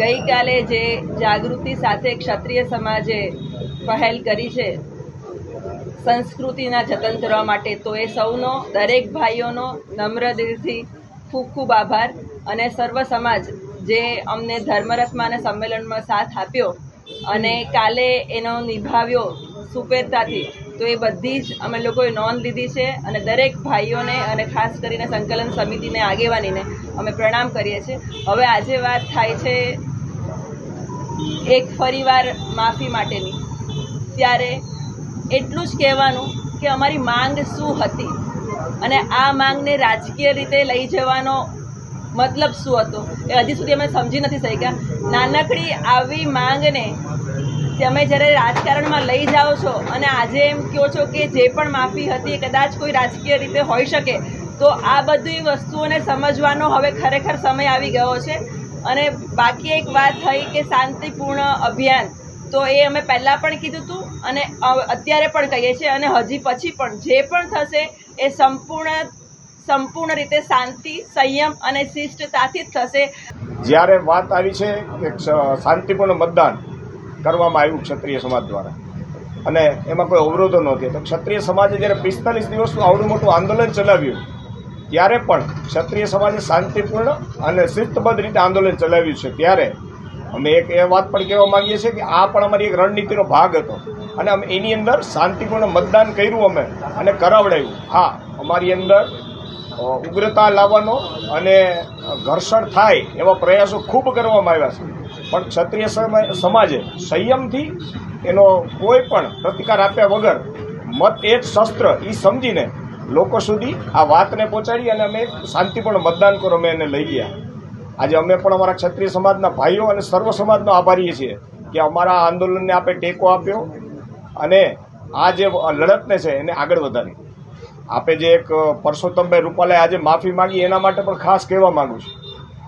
ગઈકાલે જે જાગૃતિ સાથે ક્ષત્રિય સમાજે પહેલ કરી છે, સંસ્કૃતિના જતન કરવા માટે, તો એ સૌનો, દરેક ભાઈઓનો નમ્ર દિલથી ખૂબ ખૂબ આભાર અને સર્વ સમાજ જે અમને ધર્મરથમાં અને સંમેલનમાં સાથ આપ્યો અને કાલે એનો નિભાવ્યો સુપેરતાથી, તો એ બધી જ અમે લોકોએ નોંધ લીધી છે અને દરેક ભાઈઓને અને ખાસ કરીને સંકલન સમિતિને આગેવાનીને અમે પ્રણામ કરીએ છીએ. હવે આજે વાત થાય છે એક ફરીવાર માફી માટેની. ત્યારે એટલું જ કહેવાનું કે અમારી માંગ શું હતી અને આ માંગને રાજકીય રીતે લઈ જવાનો મતલબ શું હતો એ હજી સુધી અમે સમજી નથી શક્યા. નાનકડી આવી માંગને તમે જ્યારે રાજકારણમાં લઈ જાઓ છો અને આજે એમ કહો છો કે જે પણ માફી હતી એ કદાચ કોઈ રાજકીય રીતે હોઈ શકે, તો આ બધી વસ્તુઓને સમજવાનો હવે ખરેખર સમય આવી ગયો છે. અને બાકી એક વાત થઈ કે શાંતિપૂર્ણ અભિયાન, તો એ અમે પહેલાં પણ કીધું હતું અને અત્યારે પણ કહીએ છીએ અને હજી પછી પણ જે પણ થશે એ સંપૂર્ણ સંપૂર્ણ રીતે શાંતિ, સંયમ અને શિષ્ટતાથી જ થશે. જ્યારે વાત આવી છે કે શાંતિપૂર્ણ મતદાન કરવામાં આવ્યું ક્ષત્રિય સમાજ દ્વારા, અને એમાં કોઈ અવરોધો નહોતી, તો ક્ષત્રિય સમાજે જ્યારે પિસ્તાલીસ દિવસનું આવડું મોટું આંદોલન ચલાવ્યું ત્યારે પણ ક્ષત્રિય સમાજે શાંતિપૂર્ણ અને શિસ્તબદ્ધ રીતે આંદોલન ચલાવ્યું છે. ત્યારે અમે એક એ વાત પણ કહેવા માંગીએ છીએ કે આ પણ અમારી એક રણનીતિનો ભાગ હતો. અને અમે એની અંદર શાંતિપૂર્ણ મતદાન કર્યું અમે અને કરાવડાવ્યું હા, અમારી અંદર ઉગ્રતા લાવવાનો અને ઘર્ષણ થાય એવા પ્રયાસો ખૂબ કરવામાં આવ્યા છે. પણ ક્ષત્રિય સમાજે સંયમથી એનો કોઈ પણ પ્રતિકાર આપ્યા વગર મત એક શસ્ત્ર એ સમજીને લોકો સુધી આ વાતને પહોંચાડી અને અમે શાંતિપૂર્ણ મતદાન કરો, અમે એને લઈ ગયા. આજે અમે પણ અમારા ક્ષત્રિય સમાજના ભાઈઓ અને સર્વ સમાજનો આભારીએ છીએ કે અમારા આંદોલનને આપે ટેકો આપ્યો અને આ જે લડતને છે એને આગળ વધારી. આપે જે એક પરસોત્તમભાઈ રૂપાલાએ આજે માફી માંગી, એના માટે પણ ખાસ કહેવા માંગુ છું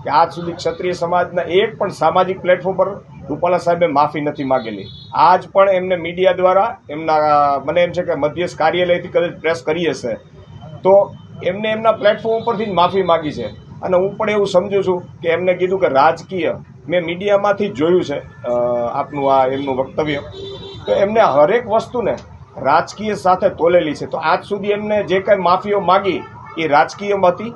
કે આજ સુધી ક્ષત્રિય સમાજના એક પણ સામાજિક પ્લેટફોર્મ પર રૂપાલા સાહેબે માફી નથી માગેલી. આજ પણ એમને મીડિયા દ્વારા એમના, મને એમ છે કે મધ્યસ્થ કાર્યાલયથી કદાચ પ્રેસ કરી હશે. તો એમને એમના પ્લેટફોર્મ ઉપરથી જ માફી માગી છે. અને હું પણ એવું સમજુ છું કે એમને કીધું કે રાજકીય, મેં મીડિયામાંથી જોયું છે આપનું આ એમનું વક્તવ્ય. તો એમને હરેક વસ્તુને રાજકીય સાથે તોલેલી છે. તો આજ સુધી એમને જે કાંઈ માફીઓ માગી એ રાજકીયમાં હતી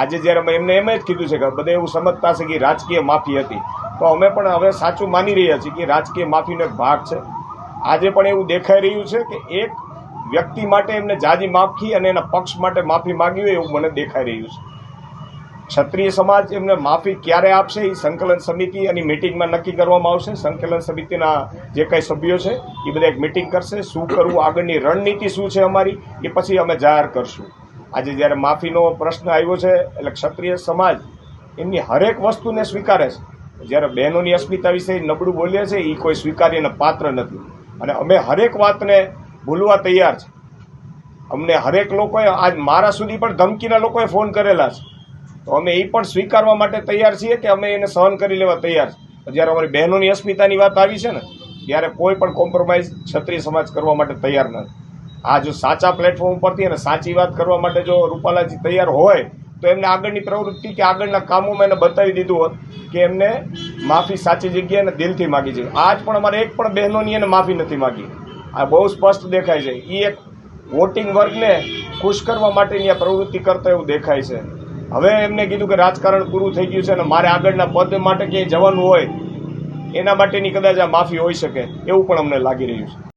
આજે જ્યારે એમને એમ જ કીધું છે કે બધે એવું સમજતા છે કે રાજકીય માફી હતી. તો અમે પણ હવે સાચું માની રહ્યા છીએ કે રાજકીય માફીનો એક ભાગ છે. આજે પણ એવું દેખાઈ રહ્યું છે કે એક વ્યક્તિ માટે એમને જાજી માફી અને એના પક્ષ માટે માફી માગી હોય એવું મને દેખાઈ રહ્યું છે. ક્ષત્રિય સમાજ એમને માફી ક્યારે આપશે એ સંકલન સમિતિ અને મિટિંગમાં નક્કી કરવામાં આવશે. સંકલન સમિતિના જે કંઈ સભ્યો છે એ બધા એક મિટિંગ કરશે. શું કરવું, આગળની રણનીતિ શું છે અમારી એ પછી અમે જાહેર કરશું. આજે જ્યારે માફીનો પ્રશ્ન આવ્યો છે એટલે ક્ષત્રિય સમાજ એમની હરેક વસ્તુને સ્વીકારે છે. જ્યારે બહેનોની અસ્મિતા વિશે નબળું બોલીએ છે એ કોઈ સ્વીકાર્યના પાત્ર નથી. અને અમે હરેક વાતને ભૂલવા તૈયાર છે. અમને હરેક લોકોએ, આજ મારા સુધી પણ ધમકીના લોકોએ ફોન કરેલા છે. તો અમે એ પણ સ્વીકારવા માટે તૈયાર છીએ કે અમે એને સહન કરી લેવા તૈયાર છે. જ્યારે અમારી બહેનોની અસ્મિતાની વાત આવી છે ને, ત્યારે કોઈ પણ કોમ્પ્રોમાઇઝ ક્ષત્રિય સમાજ કરવા માટે તૈયાર નથી. આ જો સાચા પ્લેટફોર્મ પરથી અને સાચી વાત કરવા માટે જો રૂપાલાજી તૈયાર હોય તો એમને આગળની પ્રવૃત્તિ કે આગળના કામોમાં એને બતાવી દીધું હોત કે એમને માફી સાચી જગ્યાએ દિલથી માગી છે. આજ પણ અમારે એક પણ બહેનોની એને માફી નથી માગી. આ બહુ સ્પષ્ટ દેખાય છે. એ એક વોટિંગ વર્ગને ખુશ કરવા માટેની આ પ્રવૃત્તિ કરતા એવું દેખાય છે. હવે એમને કીધું કે રાજકારણ પૂરું થઈ ગયું છે અને મારે આગળના પદ માટે ક્યાંય જવાનું હોય, એના માટેની કદાચ આ માફી હોઈ શકે, એવું પણ અમને લાગી રહ્યું છે.